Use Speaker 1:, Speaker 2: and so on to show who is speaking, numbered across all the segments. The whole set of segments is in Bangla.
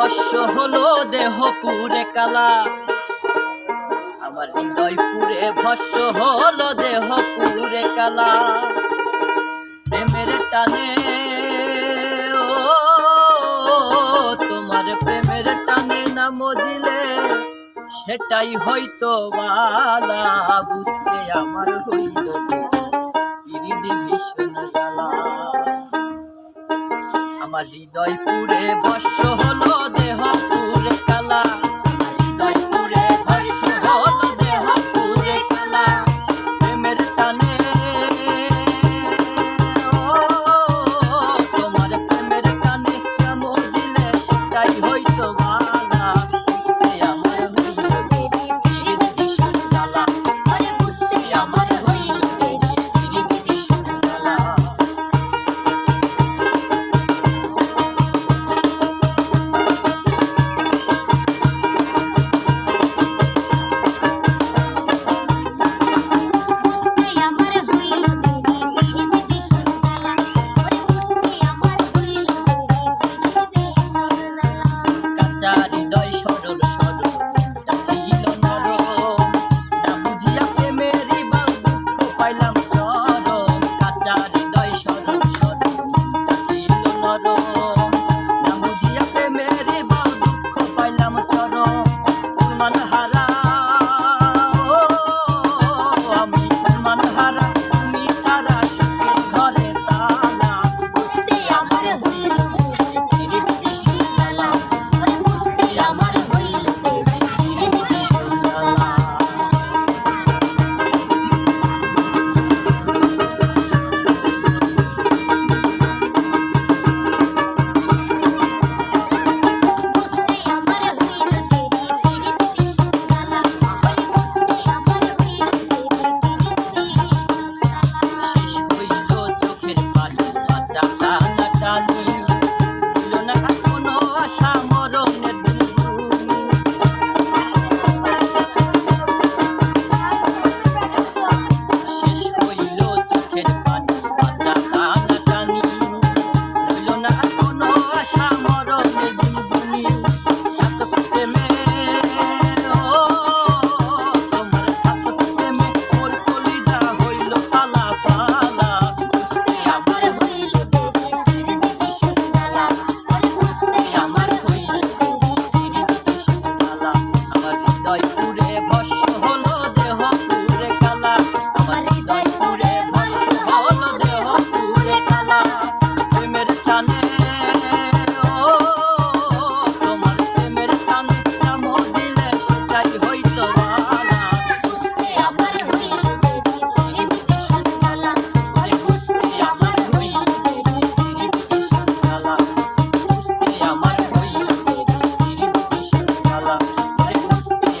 Speaker 1: হলো দেহ পুরে কালা। আমার হৃদয় পুরে ভস্য হলো দেহ পুরে কালা। প্রেমের টানে তোমার প্রেমের টানে না মজিলে, সেটাই হয়তো বালা, বুঝতে আমার হইল আমার হৃদয় পুরে বর্ষ হলো দেহ পুরে।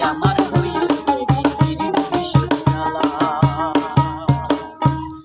Speaker 1: I'm chamaram.